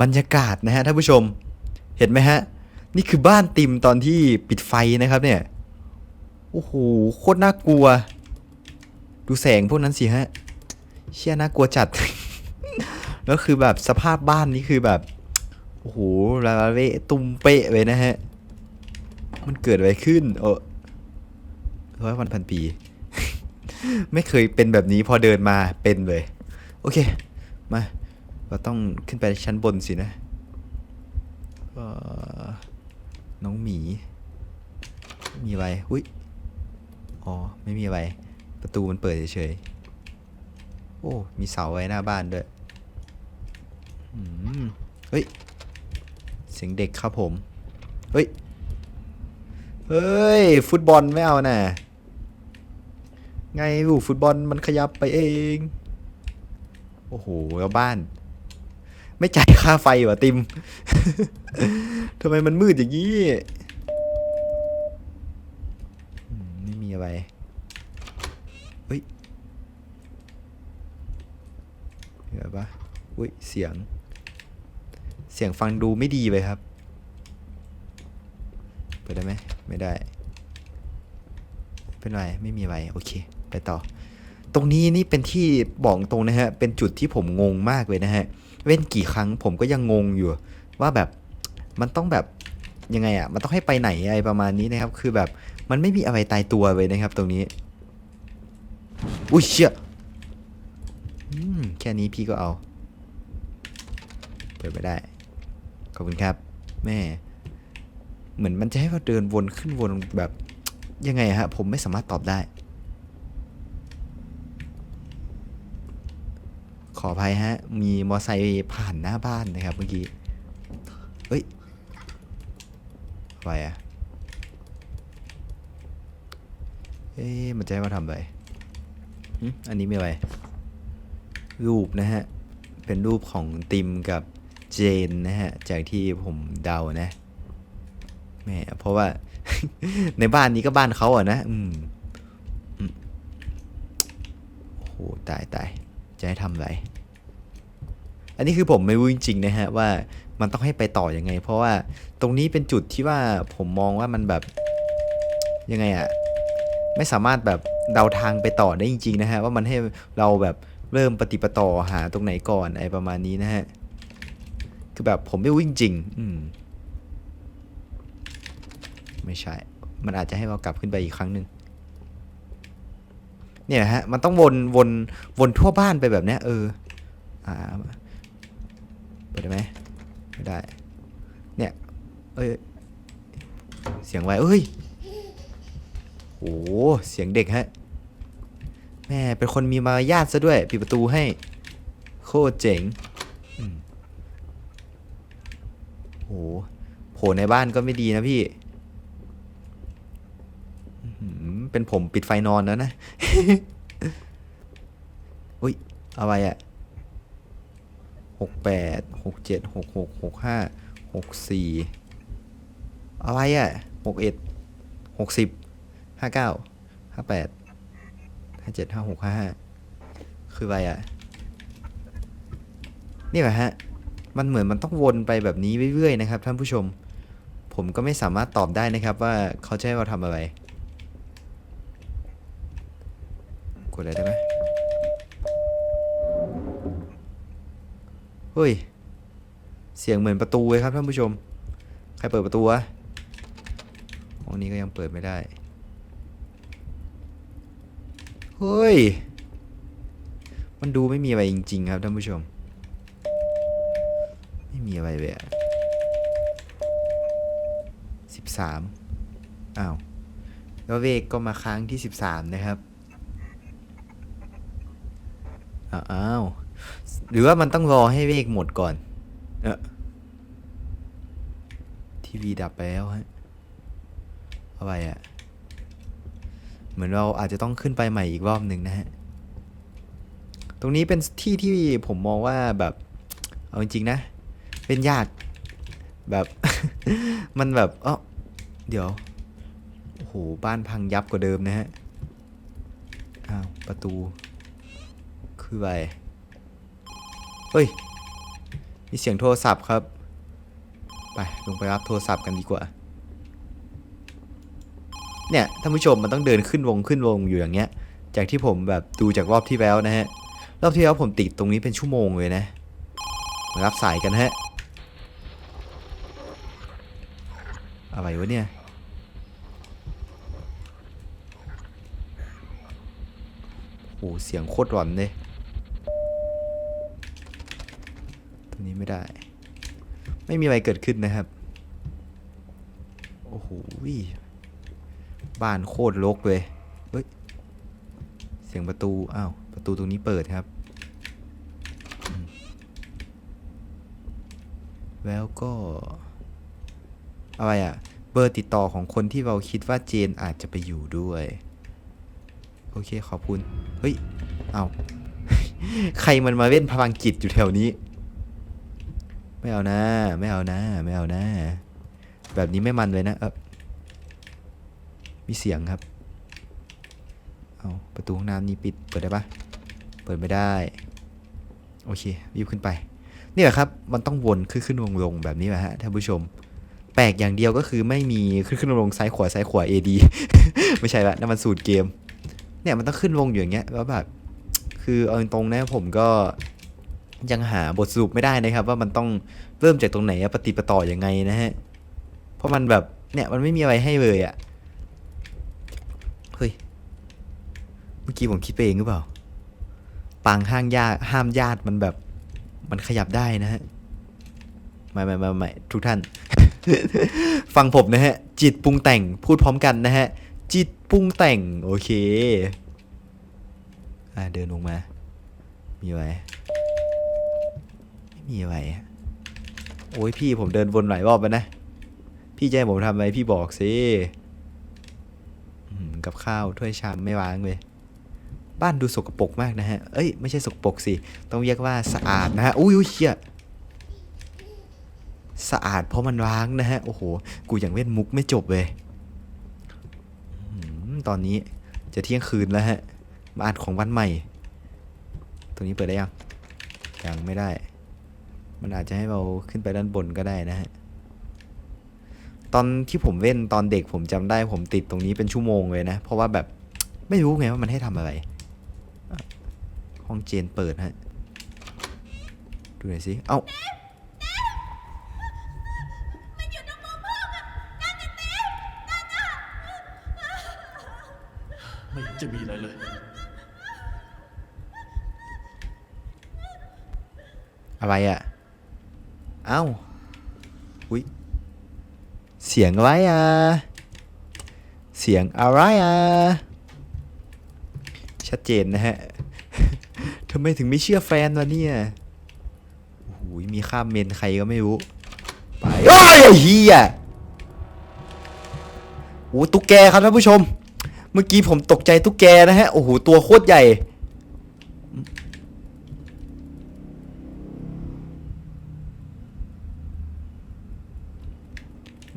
บรรยากาศนะฮะท่านผู้ชม เห็นไหมฮะ นี่คือบ้านติมตอนที่ปิดไฟนะครับเนี่ย โอ้โห โคตรน่ากลัว ดูแสงพวกนั้นสิฮะ เชี่ยน่ากลัวจัด แล้วคือแบบสภาพบ้านนี้คือแบบ โอ้โหลาเวตุมเป๊ะเลยนะฮะ มันเกิดอะไรขึ้น เออร้อยวันพันปี ไม่เคยเป็นแบบนี้พอเดินมาเป็นเลย โอเค มา เราต้องขึ้นไปชั้นบนสินะน้องหมี มีอะไร อุ้ย อ๋อ ไม่มีอะไร ประตูมันเปิดเฉยๆ โอ้ มีเสาไว้หน้าบ้านด้วยเฮ้ย เสียงเด็กครับผม เฮ้ย เฮ้ย ฟุตบอลไม่เอาน่ะไงลูกฟุตบอลมันขยับไปเอง โอ้โหแล้วบ้าน ไม่จ่ายค่าไฟวะติม ทำไมมันมืดอย่างนี้ไม่มีอะไรเฮ้ยเหลือปะอุ้ยเสียง เสียงฟังดูไม่ดีเลยครับ เปิดได้ไหม ไม่ได้ เป็นไร ไม่มีอะไร โอเค ไปต่อ ตรงนี้นี่เป็นที่บอกตรงนะฮะ เป็นจุดที่ผมงงมากเลยนะฮะ เว้นกี่ครั้งผมก็ยังงงอยู่ ว่าแบบมันต้องแบบยังไงอะ่ะ มันต้องให้ไปไหนอะไรประมาณนี้นะครับ คือแบบมันไม่มีอะไรตายตัวเลยนะครับ ตรงนี้ อุ้ยเชี่ยอืมแค่นี้พี่ก็เอา เปิดไปได้ ขอบคุณครับ แม่ เหมือนมันจะให้เราเดินวนขึ้นวนแบบยังไงฮะ ผมไม่สามารถตอบได้ ขออภัยฮะ มีมอไซค์ผ่านหน้าบ้านนะครับเมื่อกี้ เฮ้ยอะไรอะเอ๊ะมันจะให้มาทำอะไรอันนี้ไม่อะไร รูปนะฮะ เป็นรูปของติมกับเจนนะฮะ จากที่ผมเดานะแม่เพราะว่า ในบ้านนี้ก็บ้านเขาอะนะ อืมโอ้โห ตายตายจะให้ทำอะไร อันนี้คือผมไม่รู้จริงๆนะฮะว่ามันต้องให้ไปต่ออยังไง เพราะว่าตรงนี้เป็นจุดที่ว่าผมมองว่ามันแบบยังไงอะไม่สามารถแบบเดาทางไปต่อได้จริงๆนะฮะว่ามันให้เราแบบเริ่มปฏิปต่อหาตรงไหนก่อนอะไรประมาณนี้นะฮะคือแบบผมไม่รู้จริงๆอืมไม่ใช่ มันอาจจะให้เรากลับขึ้นไปอีกครั้งหนึ่งเนี่ยฮะ มันต้องวนวนวนทั่วบ้านไปแบบนี้เออ อ่า ปิดได้ไหมไม่ได้ เนี่ย เอ้ย เสียงไวเอ้ย โอ้เสียงเด็กฮะ แม่เป็นคนมีมารยาทซะด้วย ปิดประตูให้ โคตรเจ๋งโอืมโหโผล่ในบ้านก็ไม่ดีนะพี่เป็นผมปิดไฟนอนแล้วนะ อุ้ยอะไรอะ หกแปดหกเจ็ดหกหกหกห้าหกสี่อะไรอะหกเอ็ดหกสิบห้าเก้าห้าแปดห้าเจ็ดห้าหกห้าห้าคืออะไรอะ นี่แหละฮะ มันเหมือนมันต้องวนไปแบบนี้เรื่อยๆนะครับท่านผู้ชม ผมก็ไม่สามารถตอบได้นะครับว่าเขาจะให้เราทำอะไร กดอะไรได้ไหม เฮ้ย เสียงเหมือนประตูเลยครับท่านผู้ชม ใครเปิดประตูวะห้องนี้ก็ยังเปิดไม่ได้ เฮ้ย มันดูไม่มีอะไรจริง ๆ ครับท่านผู้ชม ไม่มีอะไรเลยสิบสามอ้าว แล้วเวกก็มาค้างที่สิบสามนะครับ อ้าว หรือว่ามันต้องรอให้เวกหมดก่อน เออทีวีดับไปแล้วฮะอะไรอะ่ะ เหมือนเราอาจจะต้องขึ้นไปใหม่อีกรอบหนึ่งนะฮะ ตรงนี้เป็นที่ที่ผมมองว่าแบบ เอาจริงๆนะ เป็นยากแบบ มันแบบเออเดี๋ยว โอ้โห บ้านพังยับกว่าเดิมนะฮะ อ้าว ประตู คืออะไร เฮ้ย มีเสียงโทรศัพท์ครับ ไปลงไปรับโทรศัพท์กันดีกว่า เนี่ยท่านผู้ชมมันต้องเดินขึ้นวงขึ้นวงอยู่อย่างเงี้ย จากที่ผมแบบดูจากรอบที่แล้วนะฮะ รอบที่แล้วผมติดตรงนี้เป็นชั่วโมงเลยนะมารับสายกันฮะ อะไรวะเนี่ยโอ้เสียงโคตรหลอนเลย ตรง นี้ไม่ได้ ไม่มีอะไรเกิดขึ้นนะครับ โอ้โหบ้านโคตรรกเลยเฮ้ยเสียงประตู อ้าว ประตูตรงนี้เปิดครับ แล้วก็ อะไรอะเบอร์ติดต่อของคนที่เราคิดว่าเจนอาจจะไปอยู่ด้วย โอเคขอบคุณ เฮ้ย เอาใครมันมาเล่นพลังจิตอยู่แถวนี้ ไม่เอานะไม่เอานะไม่เอานะแบบนี้ไม่มันเลยนะเออมีเสียงครับ เอาประตูห้องน้ำนี้ปิดเปิดได้ปะเปิดไม่ได้ โอเครีบขึ้นไปนี่แหละครับมันต้องวนขึ้นขึ้นลงลงแบบนี้แหละฮะท่านผู้ชม แปลกอย่างเดียวก็คือไม่มีขึ้นขึ้นลงลงซ้ายขวาซ้ายขวา AD ไม่ใช่ละนั่นมันสูตรเกม เนี่ยมันต้องขึ้นลงอยู่อย่างเงี้ยแล้วแบบคือเอาตรงนะผมก็ ยังหาบทสรุปไม่ได้นะครับ ว่ามันต้องเริ่มจากตรงไหนปฏิปต่อยังไงนะฮะ เพราะมันแบบเนี่ยมันไม่มีอะไรให้เลยอะเฮ้ย เมื่อกี้ผมคิดไปเองหรือเปล่า ปางห้างญาติห้ามญาติมันแบบ มันขยับได้นะฮะไม่ไม่ไม่ไม่ทุกท่าน ฟังผมนะฮะ จิตปรุงแต่งพูดพร้อมกันนะฮะ จิตปรุงแต่ง โอเค อ่าเดินลงมา มีไรไมีอะไรอะโอ้ยพี่ผมเดินวนหลายรอบแล้วนะ พี่จะให้ผมทำอะไรพี่บอกสิกับข้าวถ้วยชามไม่วางเลย บ้านดูสกปรกมากนะฮะ เอ้ยไม่ใช่สกปรกสิ ต้องเรียกว่าสะอาดนะฮะ อุ้ยเชี่ยสะอาดเพราะมันร้างนะฮะ โอ้โห กูอย่างเล่นมุกไม่จบเลยตอนนี้จะเที่ยงคืนแล้วฮะ มาอัดของวันใหม่ ตรงนี้เปิดได้ยัง ยังไม่ได้ มันอาจจะให้เราขึ้นไปด้านบนก็ได้นะฮะ ตอนที่ผมเล่นตอนเด็กผมจำได้ผมติดตรงนี้เป็นชั่วโมงเลยนะ เพราะว่าแบบไม่รู้ไงว่ามันให้ทำอะไรอะห้องเจนเปิดฮะ ดูหน่อยสิ เอ้าไม่เห็นจะมีอะไรเลย อะไรอะ่ะ เอ้าอุ้ยเสียงอะไรอะ เสียงอะไรอะ ชัดเจนนะฮะทำไมถึงไม่เชื่อแฟนวะเนี่ยโอ้โหมีข้ามเมนใครก็ไม่รู้ ไปโอ้ยเฮียโอ้ตุ๊กแกครับท่านผู้ชม เมื่อกี้ผมตกใจตุ๊กแกนะฮะ โอ้โห ตัวโคตรใหญ่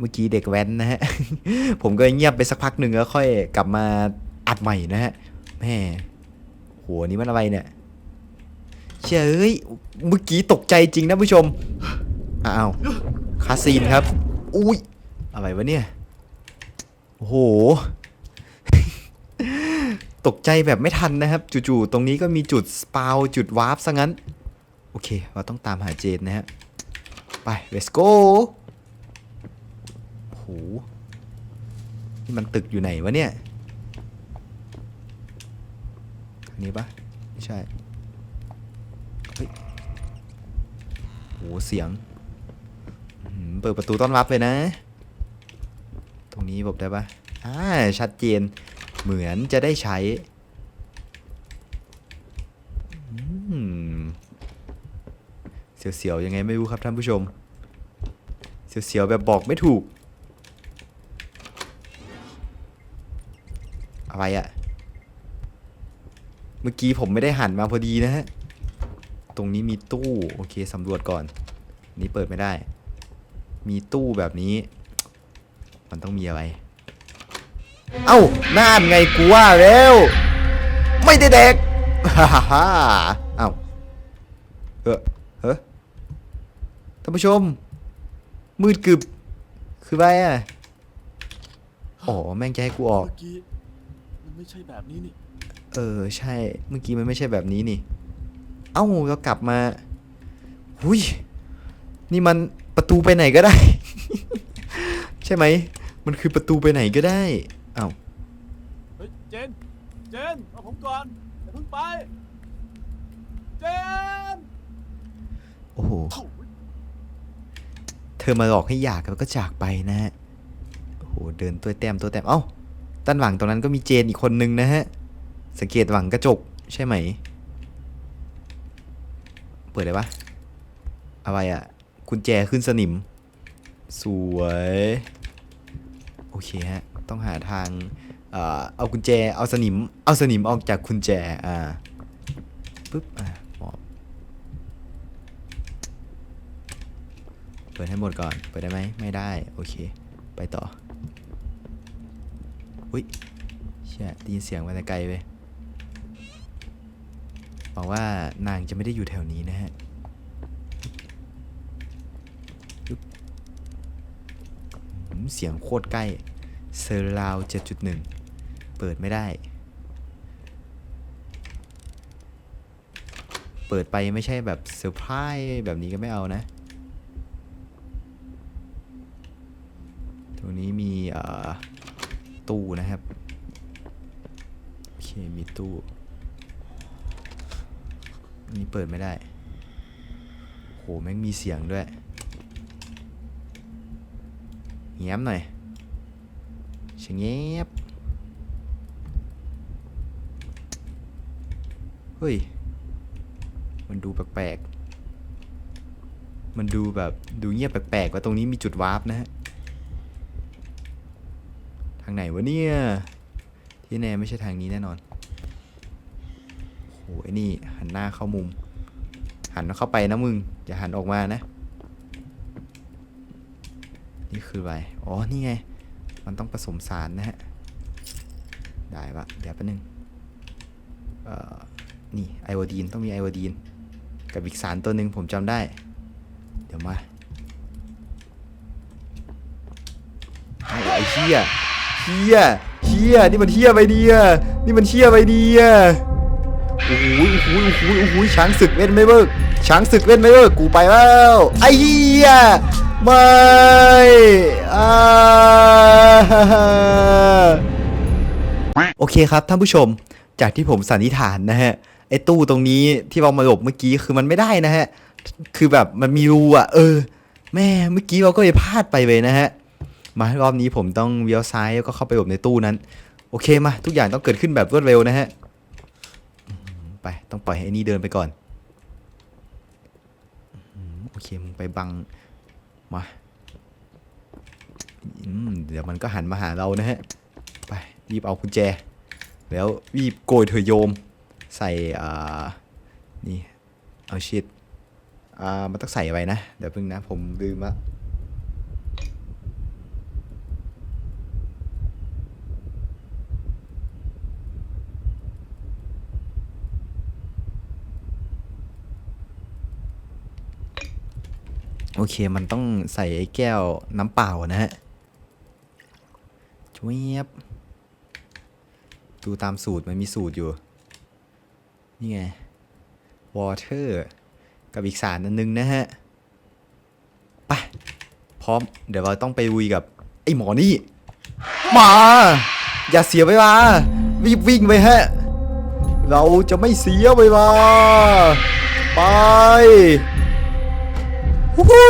เมื่อกี้เด็กแว้นนะฮะ ผมก็เงียบไปสักพักหนึ่งแล้วค่อยกลับมาอัดใหม่นะฮะแม่โหนี่มันอะไรเนี่ยเชื่ยเอ้ยเมื่อกี้ตกใจจริงนะผู้ชมอ้าวคาซีนครับ อุ้ยอะไรวะเนี่ยโอ้โหตกใจแบบไม่ทันนะครับ จู่ๆตรงนี้ก็มีจุดสปาวจุดวาร์ปซะงั้น โอเค เราต้องตามหาเจนนะฮะ ไป let's go นี่มันตึกอยู่ไหนวะเนี่ยอันนี้ปะไม่ใช่เฮ้ยโหเสียงเปิดประตูต้อนรับเลยนะ ตรงนี้บอกได้ปะอ่าชัดเจน เหมือนจะได้ใช้เสียวๆยังไงไม่รู้ครับท่านผู้ชม เสียวๆแบบบอกไม่ถูก อะไรอะเมื่อกี้ผมไม่ได้หันมาพอดีนะฮะ ตรงนี้มีตู้โอเคสำรวจก่อน นี่เปิดไม่ได้ มีตู้แบบนี้ มันต้องมีอะไร เอ้าน่านไงกูว่าแล้ว ไม่ได้เด็กฮ่าฮ่าฮ่าเอ้าเออเฮ้ท่านผู้ชม มืดกึบ คืออะไรอะ อ๋อ แม่งจะให้กูออกเมื่อกี้ มันไม่ใช่แบบนี้นี่ เออใช่เมื่อกี้มันไม่ใช่แบบนี้นี่ เอ้าเรากลับมาหุยนี่มันประตูไปไหนก็ได้ ใช่ไหม มันคือประตูไปไหนก็ได้เอ้าเฮ้ยเจน เจนเอาผมก่อนอย่าเพิ่งไป เจนโอ้โห โถ่เธอมาหลอกให้อยากแล้วก็จากไปนะฮะโอ้โห เดินตัวแต้มตัวแต้มเอ้า ด้านหลังตรงนั้นก็มีเจนอีกคนนึงนะฮะ สังเกตหลังกระจกใช่ไหม เปิดได้ปะอะไรอะ่ะกุญแจขึ้นสนิม สวย โอเคฮะ ต้องหาทาง เอ่อ เอากุญแจ เอาสนิม เอาสนิมออกจากกุญแจ อ่า ปึ๊บ อะมอบเปิดให้หมดก่อน เปิดได้ไหม ไม่ได้ โอเค ไปต่อ อุ้ยเชี่ยได้ยินเสียงมาแต่ไกลไปหวังว่านางจะไม่ได้อยู่แถวนี้นะฮะเสียงโคตรใกล้เซอร์ราว7.1 เปิดไม่ได้ เปิดไปไม่ใช่แบบเซอร์ไพรส์แบบนี้ก็ไม่เอานะ ตรงนี้มีเอ่อ ตู้นะครับ โอเค มีตู้นนี้เปิดไม่ได้ โห แม่งมีเสียงด้วยเงียบหน่อยชะเงียบ เฮ้ย มันดูแปลกๆ มันดูแบบดูเงียบแปลกๆว่าตรงนี้มีจุดวาร์ปนะฮะางไหนวะเนี่ย ที่แน่ไม่ใช่ทางนี้แน่นอนโอ้โหไอ้นี่หันหน้าเข้ามุม หันเข้าไปนะมึง อย่าหันออกมานะ นี่คืออะไร อ๋อ นี่ไง มันต้องผสมสารนะฮะ ได้ปะเดี๋ยวแป๊บนึง เอ่อ นี่ไอโอดีนต้องมีไอโอดีน กับอีกสารตัวหนึ่งผมจำได้ เดี๋ยวมาเอาไอ้เหี้ย เหี้ยเหี้ยนี่มันเหี้ยไปเดียนี่มันเหี้ยไปเดียโอ้โหโอ้โหโอ้โหโอ้โหช้างศึกเล่นไม่เบิกช้างศึกเล่นไม่เบิกกูไปแล้วไอ้เหี้ยไม่อ่าโอเคครับท่านผู้ชมจากที่ผมสันนิษฐานนะฮะไอ้ตู้ตรงนี้ที่เรามาหลบเมื่อกี้คือมันไม่ได้นะฮะ คือแบบมันมีรูอะ เออ แม่เมื่อกี้เราก็ไปพลาดไปเลยนะฮะ มารอบนี้ผมต้องเลี้ยวซ้ายแล้วก็เข้าไปหลบในตู้นั้น โอเคมาทุกอย่างต้องเกิดขึ้นแบบรวดเร็วนะฮะไปต้องปล่อยให้นี่เดินไปก่อนโอเคมึงไปบังมาอืมเดี๋ยวมันก็หันมาหาเรานะฮะไปรีบเอากุญแจ แล้วรีบโกยเธอโยม ใส่อ่านี่เอาชิดอ่ามันต้องใส่ไว้นะ เดี๋ยวเพิ่งนะผมลืมละ โอเคมันต้องใส่ไอ้แก้วน้ำเปล่านะฮะช่วยบดูตามสูตรมันมีสูตรอยู่ นี่ไง water กับอีกสารอันนึงนะฮะไปพร้อม เดี๋ยวเราต้องไปลุยกับ ไอ้หมอนี่มา อย่าเสียเวลารีบวิ่งไปฮะ เราจะไม่เสียเวลาไป ฮู้ฮู้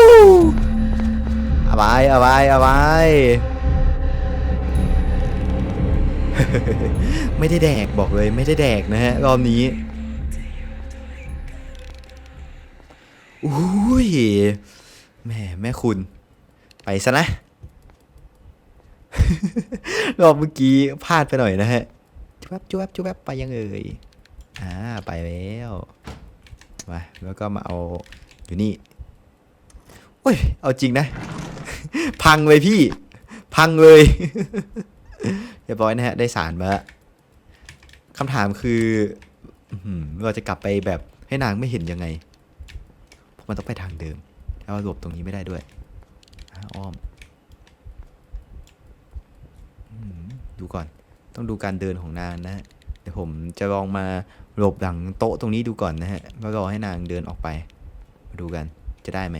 อะไรอะไรอะไรไม่ได้แดกบอกเลยไม่ได้แดกนะฮะรอบนี้อุ้ยแม่แม่คุณ ไปซะนะ รอบเมื่อกี้พลาดไปหน่อยนะฮะจุ๊บจุ๊บจุ๊บไปยังเอ่ยอ่าไปแล้วมาแล้วก็มาเอาอยู่นี่ โอ้ย เอาจริงนะ พังเลยพี่ พังเลยเรียบร้อยนะฮะ ได้สารมาคำถามคือเราจะกลับไปแบบให้นางไม่เห็นยังไงมมันต้องไปทางเดิม แล้วหลบตรงนี้ไม่ได้ด้วยอ้อมอืมดูก่อน ต้องดูการเดินของนางนะฮะเดี๋ยวผมจะลองมาหลบหลังโต๊ะตรงนี้ดูก่อนนะฮะแล้วรอให้นางเดินออกไป มาดูกัน จะได้ไหม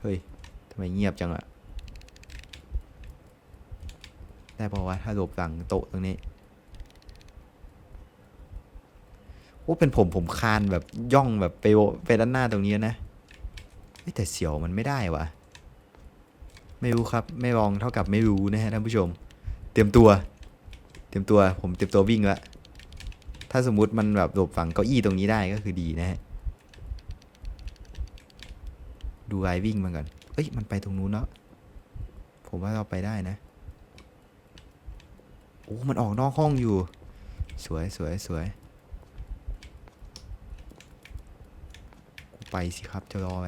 เฮ้ย ทำไมเงียบจังอะได้ปะวะถ้าหลบหลังโต๊ะตรงนี้โอ้เป็นผมผมคานแบบย่องแบบไปไปด้านหน้าตรงนี้นะแต่เสียวมันไม่ได้วะไม่รู้ครับ ไม่ลองเท่ากับไม่รู้นะฮะท่านผู้ชม เตรียมตัว เตรียมตัว ผมเตรียมตัววิ่งละถ้าสมมุติมันแบบหลบฝั่งเก้าอี้ตรงนี้ได้ก็คือดีนะฮะ ดูไอวิ่งมันก่อน เอ้ย มันไปตรงนู้นเนาะผมว่าเราไปได้นะ โอ้ มันออกนอกห้องอยู่ สวยสวยสวยกูไปสิครับจะรอไป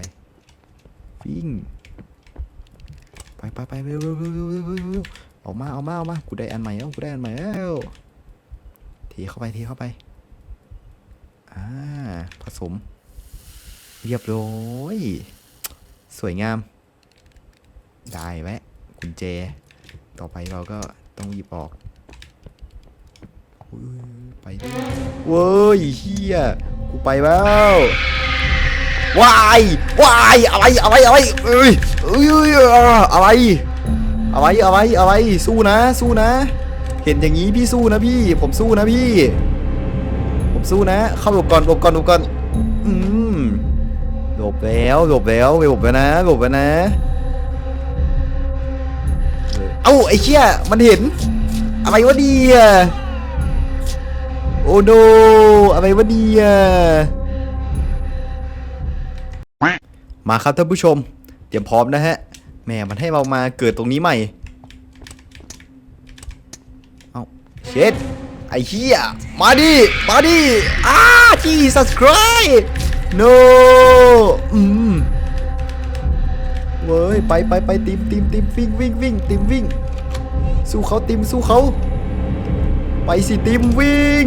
วิ่ง ไปไปไปเร็วเร็วเร็วเร็วเร็วออกมาออกมาออกมา กูได้อันใหม่แล้วกูได้อันใหม่แล้วเทเข้าไปเทเข้าไป อ่า ผสม เรียบร้อย สวยงาม ได้แวะกุญแจ ต่อไปเราก็ต้องหยิบออกไปเว้ยเฮียกูไปแล้ววายวายอะไรอะไรอะไรเอ้ยเอ้ยอะไร อะไรอะไรอะไรสู้นะ สู้นะ เห็นอย่างนี้พี่สู้นะพี่ ผมสู้นะพี่ ผมสู้นะ เข้าหลบก่อนหลบก่อนหลบก่อนอืมหลบแล้วหลบแล้วไปหลบไปนะหลบไปนะ ไอ้เชี่ยมันเห็น อะไรวะดีอะโอ้โนอะไรวะดีอะมาครับท่านผู้ชม เตรียมพร้อมนะฮะแหม่มันให้เรามาเกิดตรงนี้ใหม่เอาเช็ดไอ้เหี้ยมาดิ มาดิอ้าจีสัสคร no อืมเว้ย ไปไปไปติมติมติมวิ่งวิ่งวิ่งติมวิ่ง สู้เขาติมสู้เขา ไปสิติมวิ่ง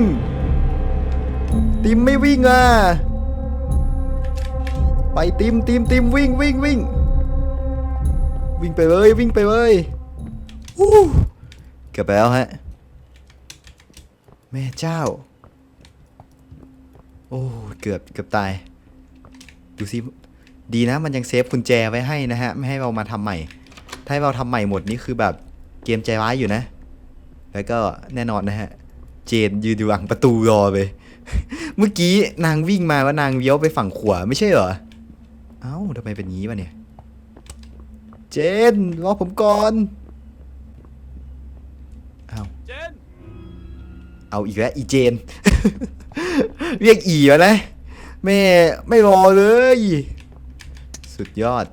ติมไม่วิ่งอะ ไปติมติมติมวิ่งวิ่งวิ่ง วิ่งไปเลยวิ่งไปเลยอู้เกือบไปแล้วฮะ แม่เจ้า โอ้เกือบเกือบตาย ดูสิดีนะมันยังเซฟกุญแจไว้ให้นะฮะ ไม่ให้เรามาทำใหม่ ถ้าให้เราทำใหม่หมดนี่คือแบบ เกมใจร้ายอยู่นะ แล้วก็แน่นอนนะฮะ เจนยืนอยู่หลังประตูรอเลยเมื่อกี้นางวิ่งมาว่านางเลี้ยวไปฝั่งขวาไม่ใช่เหรอ เอ้าทำไมเป็นงี้วะเนี่ย เจนรอผมก่อนเอ้าเจนเอาอีกแล้วอีเจน เรียกอีแล้วนะแม่ไม่รอเลย สุดยอด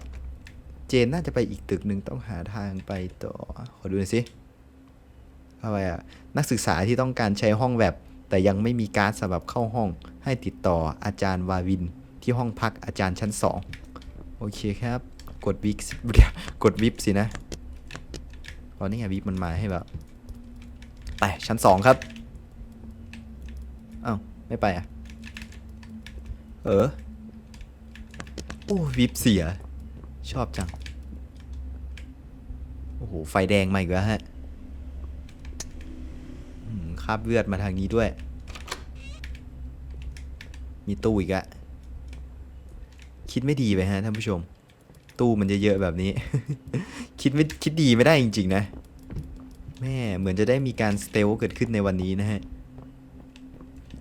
เจนน่าจะไปอีกตึกหนึ่งต้องหาทางไปต่อ ขอดูหน่อยสิอะไรอะนักศึกษาที่ต้องการใช้ห้องแบบ แต่ยังไม่มีการ์ดสำหรับเข้าห้อง ให้ติดต่ออาจารย์วาวิน ที่ห้องพักอาจารย์ชั้นสองโอเคครับ กดวิกกดวิปสินะตอนนี้ไงวิปมันมาให้แบบ ไปชั้นสองครับอ้าวไม่ไปอะ เออ โอ้วิบเสีย ชอบจัง โอ้โห ไฟแดงมาอีกแล้วฮะคราบเลือดมาทางนี้ด้วย มีตู้อีกอะคิดไม่ดีไปฮะท่านผู้ชม ตู้มันเยอะๆแบบนี้ คิดไม่คิดดีไม่ได้จริง ๆ นะ แม่เหมือนจะได้มีการสเตลเกิดขึ้นในวันนี้นะฮะ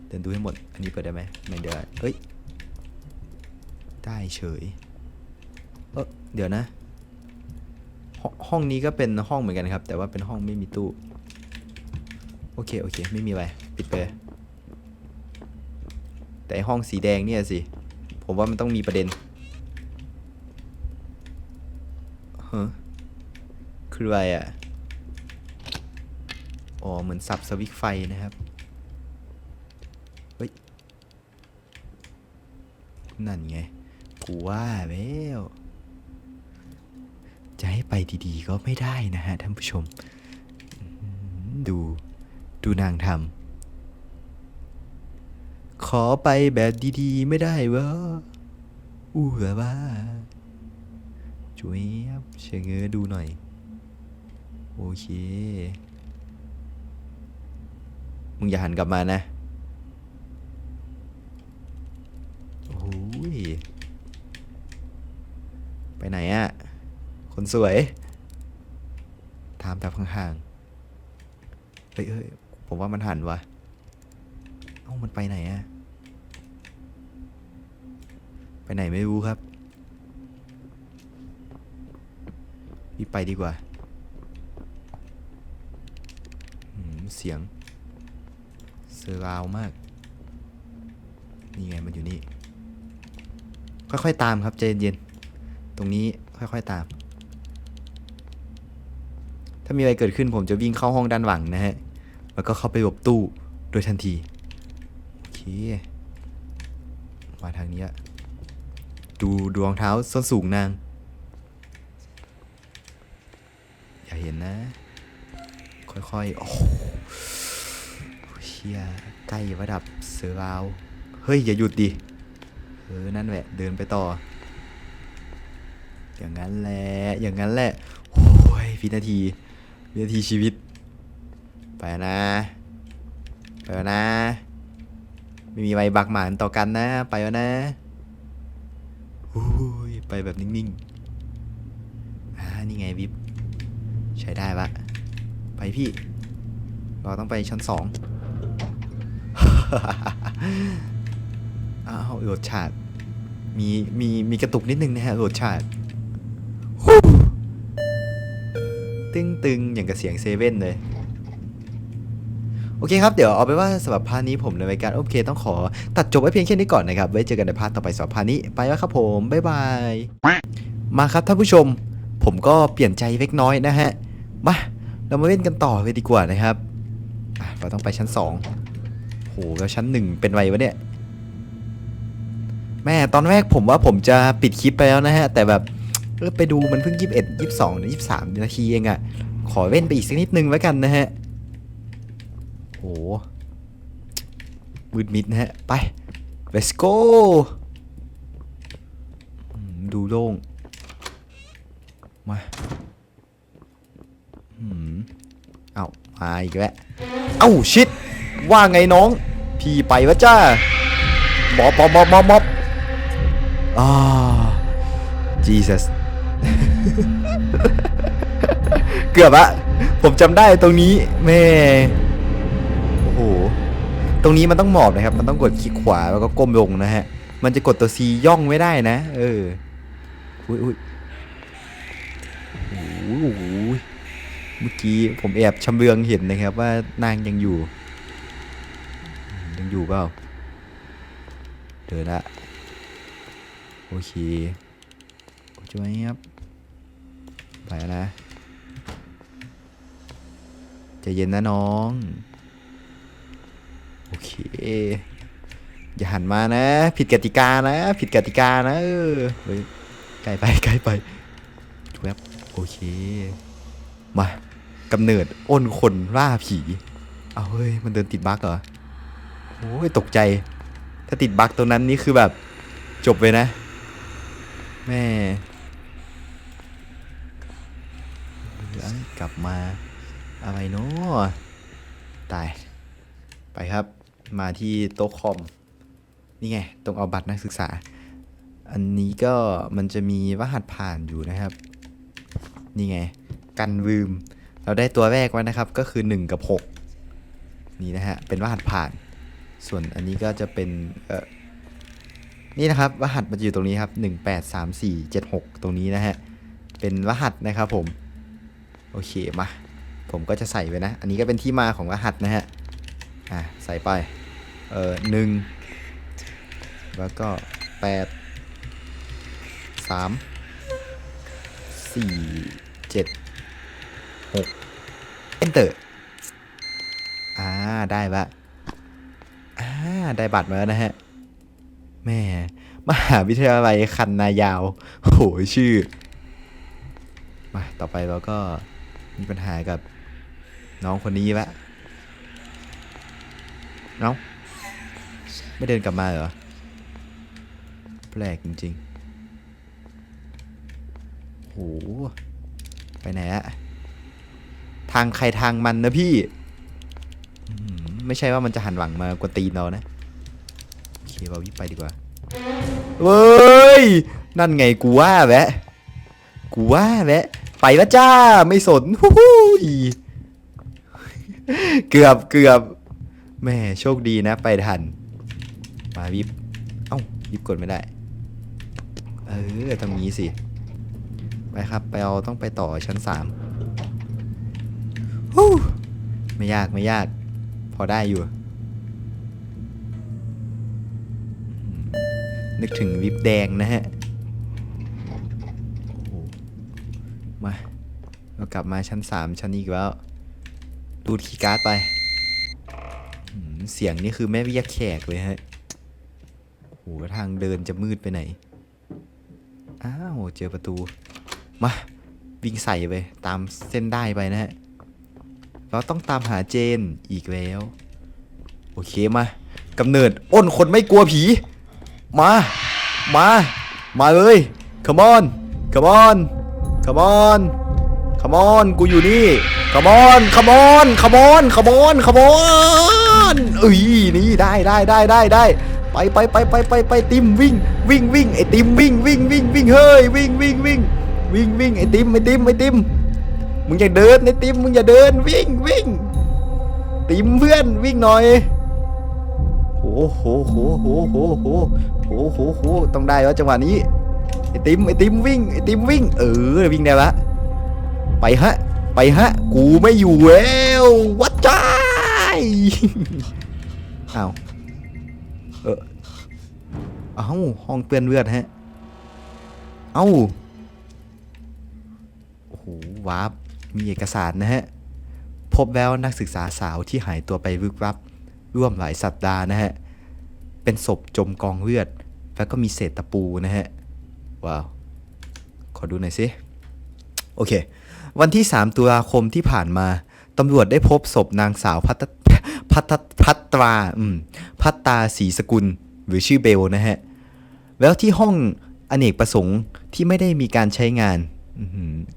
เดินดูให้หมด อันนี้เปิดได้ไหมไม่ได้เฮ้ย ได้เฉย เดี๋ยวนะหห้องนี้ก็เป็นห้องเหมือนกันครับ แต่ว่าเป็นห้องไม่มีตู้ โอเค โอเค ไม่มีอะไร ปิดไป แต่ห้องสีแดงเนี่ยสิ ผมว่ามันต้องมีประเด็นฮะคืออะไรอะ อ๋อ เหมือนสับสวิตไฟนะครับ เฮ้ย นั่นไงกูว่าแล้ว จะให้ไปดีๆ ก็ไม่ได้นะฮะท่านผู้ชม ดูดูนางทำขอไปแบบดีๆ ไม่ได้วะอู้เหรอว่าจุ๊ยบเชงเงอดูหน่อย โอเค มึงอย่าหันกลับมานะ โอ้ย ไปไหนอะคน สวย ถามแบบห่างๆเฮ้ยเฮ้ยผมว่ามันหันวะเอ้ามันไปไหนอะไปไหนไม่รู้ครับพี่ไปดีกว่าเสียงเซอร์ราวมาก นี่ไงมันอยู่นี่ ค่อยๆตามครับใจเย็นๆตรงนี้ค่อยๆตาม ถ้ามีอะไรเกิดขึ้นผมจะวิ่งเข้าห้องด้านหลังนะฮะ แล้วก็เข้าไปหลบตู้โดยทันที โอเค มาทางนี้ดูดรองเท้าส้นสูงนาง อย่าเห็นนะ ค่อยๆ โอ้เชี่ยใกล้ระดับเสือราว เฮ้ย อย่าหยุดดิ เออ นั่นแหละ เดินไปต่อ อย่างนั้นแหละ อย่างนั้นแหละโอ้ยวินาที วินาทีชีวิต ไปนะไปนะ ไม่มีใบบักหมานต่อกันนะ ไปแล้วนะโอ้ยไปแบบนิ่งๆอ่านี่ไงวิบใช้ได้ปะไปพี่ เราต้องไปชั้นสองอ้าวโหลดฉาดมีมีมีกระตุกนิดนึงนะฮะโหลดฉาด ตึงตึงอย่างกับเสียงเซเว่นเลยโอเคครับ เดี๋ยวเอาไปว่าสำหรับพาร์ทนี้ผมในรายการโอเค ต้องขอตัดจบไว้เพียงแค่นี้ก่อนนะครับ ไว้เจอกันในพาร์ทต่อไปสำหรับพาร์ทนี้ไปแล้วครับผม บ๊ายบาย มาครับท่านผู้ชม ผมก็เปลี่ยนใจเล็กน้อยนะฮะ มา เรามาเล่นกันต่อเลยดีกว่านะครับ เราต้องไปชั้นสองโหแล้วชั้นหนึ่งเป็นไววะเนี่ย แม่ตอนแรกผมว่าผมจะปิดคลิปไปแล้วนะฮะ แต่แบบ เออไปดูมันเพิ่งยี่สิบเอ็ดยี่สิบสองยี่สิบสามนาทีเองอะ่ะ ขอเล่นไปอีกสักนิดนึงแล้วกันนะฮะโหมืดมิดนะฮะ ไป let's go ดูโล่ง มาอืมเอามาอีกแล้ว เอ้า ชิด ว่าไงน้อง พี่ไปวะจ้าบอบอบอบบอบอ่า Jesus เกือบอะผมจำได้ตรงนี้แม่โอ้โหตรงนี้มันต้องหมอบนะครับ มันต้องกดคลิกขวาแล้วก็ก้มลงนะฮะ มันจะกดตัว C ย่องไม่ได้นะ เอออุ้ยอุ้ยโอ้โหเมื่อกี้ผมแอบชำเลืองเห็นนะครับ ว่านางยังอยู่ ยังอยู่เปล่าเดินละโอเค ช่วยครับไปแล้วนะเย็นนะน้อง โอเค อย่าหันมานะ ผิดกติกานะ ผิดกติกานะ เออเฮ้ยใกล้ไปใกล้ไปแวบโอเค มากำเนิดอ้นคนล่าผี เอาเฮ้ย มันเดินติดบั๊กเหรอโอ้ยตกใจ ถ้าติดบั๊กตรงนั้นนี่คือแบบจบเลยนะ แม่ เอ้ยกลับมาอะไรเนาะตาย ไปครับ มาที่โต๊ะคอม นี่ไง ตรงเอาบัตรนักศึกษา อันนี้ก็มันจะมีรหัสผ่านอยู่นะครับ นี่ไง กันวืม เราได้ตัวแรกไว้นะครับ ก็คือ 1 กับ 6 นี่นะฮะ เป็นรหัสผ่าน ส่วนอันนี้ก็จะเป็น เออนี่นะครับ รหัสมันอยู่ตรงนี้ครับ 183476 ตรงนี้นะฮะ เป็นรหัสนะครับผม โอเคมา ผมก็จะใส่ไว้นะ อันนี้ก็เป็นที่มาของรหัสนะฮะ อะใส่ไป เออหนึ่งแล้วก็แปดสามสี่เจ็ดหก enter อ่าได้ละอ่าได้บัตรมาแล้วนะฮะแม่มหาวิทยาลัยคันนายาว โหชื่อ มา ต่อไปเราก็ มีปัญหากับน้องคนนี้ละเนาะไม่เดินกลับมาเหรอ แปลกจริงๆโหไปไหนอะทางใครทางมันนะพี่ ไม่ใช่ว่ามันจะหันหวังมากวนตีนเรานะ โอเคเราวิงไปดีกว่า เว้ย นั่นไงกูว่าแวะ กูว่าแวะ ไปล้วจ้าไม่สนฮู้ฮู้ยเกือบเกือบแม่โชคดีนะ ไปทัน มาวิบเอ้าวิบกดไม่ได้ เออทำงี้สิ ไปครับ ไปเอาต้องไปต่อชั้นสามฮู้ไม่ยากไม่ยาก พอได้อยู่ นึกถึงวิบแดงนะฮะ โอ้โห มา เรากลับมาชั้นสามชั้นนี้อีกแล้ว ดูดคีย์การ์ดไป เสียงนี่คือแม่เรียกแขกเลยฮะโอ้โหทางเดินจะมืดไปไหน อ้าว เจอประตู มา วิ่งใส่ไป ตามเส้นได้ไปนะฮะ เราต้องตามหาเจนอีกแล้ว โอเคมากำเนิดอ้นคนไม่กลัวผี มา มา มาเลย come on come on come on come on กูอยู่นี่ come on come on come on come on come on เอ้ยนี่ได้ได้ได้ได้ได้ไปไปไปไปไปไปติมวิ่งวิ่งวิ่งไอติมวิ่งวิ่งวิ่งวิ่งเฮ้ยวิ่งวิ่งวิ่งวิ่งวิ่งไอติมไอติมไอติมมึงอย่าเดินไอติมมึงอย่าเดินวิ่งวิ่งติมเพื่อนวิ่งหน่อยโอ้โหโหโหโหโหโหโหโหต้องได้แล้วจังหวะนี้ไอติมไอติมวิ่งไอติมวิ่งเออวิ่งได้ละ ไปฮะ ไปฮะ กูไม่อยู่แล้ววัดใจ้ายอ้าวเออเอ้าห้องเปื้อนเลือดฮะ เอ้าโอ้โหวาร์ปมีเอกสารนะฮะ พบแล้วนักศึกษาสาวที่หายตัวไปลึกลับร่วมหลายสัปดาห์นะฮะ เป็นศพจมกองเลือด แล้วก็มีเศษตะปูนะฮะ ว้าว ขอดูหน่อยสิ โอเค วันที่ 3 ตุลาคมที่ผ่านมาตำรวจได้พบศพนางสาวพัตพัตพัตราอืมพัตตาศรีสกุล หรือชื่อเบลนะฮะ แล้วที่ห้องอเนกประสงค์ที่ไม่ได้มีการใช้งาน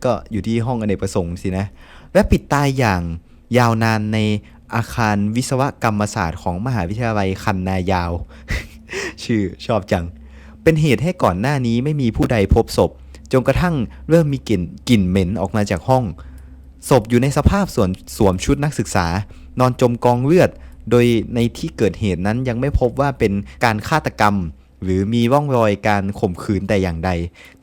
ก็อยู่ที่ห้องอเนกประสงค์สินะ และปิดตายอย่างยาวนานในอาคารวิศวกรรมศาสตร์ของมหาวิทยาลัยคันนายาว ชื่อชอบจัง เป็นเหตุให้ก่อนหน้านี้ไม่มีผู้ใดพบศพ จนกระทั่งเริ่มมีกลิ่นกลิ่นเหม็นออกมาจากห้อง ศพอยู่ในสภาพสวมสวมชุดนักศึกษา นอนจมกองเลือด โดยในที่เกิดเหตุนั้นยังไม่พบว่าเป็นการฆาตกรรม หรือมีร่องรอยการข่มขืนแต่อย่างใด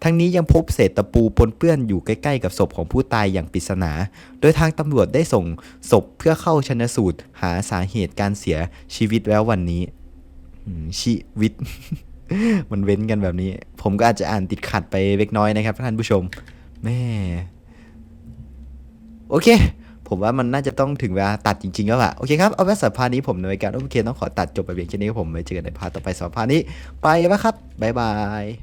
ทั้งนี้ยังพบเศษตะปูปนเปื้อนอยู่ใกล้ๆกับศพของผู้ตายอย่างปริศนา โดยทางตำรวจได้ส่งศพเพื่อเข้าชนสูตรหาสาเหตุการเสียชีวิตแล้ววันนี้ชีวิต มันเว้นกันแบบนี้ ผมก็อาจจะอ่านติดขัดไปเล็กน้อยนะครับท่านผู้ชมแม่โอเค ผมว่ามันน่าจะต้องถึงเวลาตัดจริงๆแล้วล่ะ โอเคครับ เอาไว้สัปดาห์นี้ผมในรายการโอเคต้องขอตัดจบไปเพียงแค่นี้ครับผมไว้เจอกันในพาร์ทต่อไปสัปดาห์นี้ ไปแล้วครับ บ๊ายบาย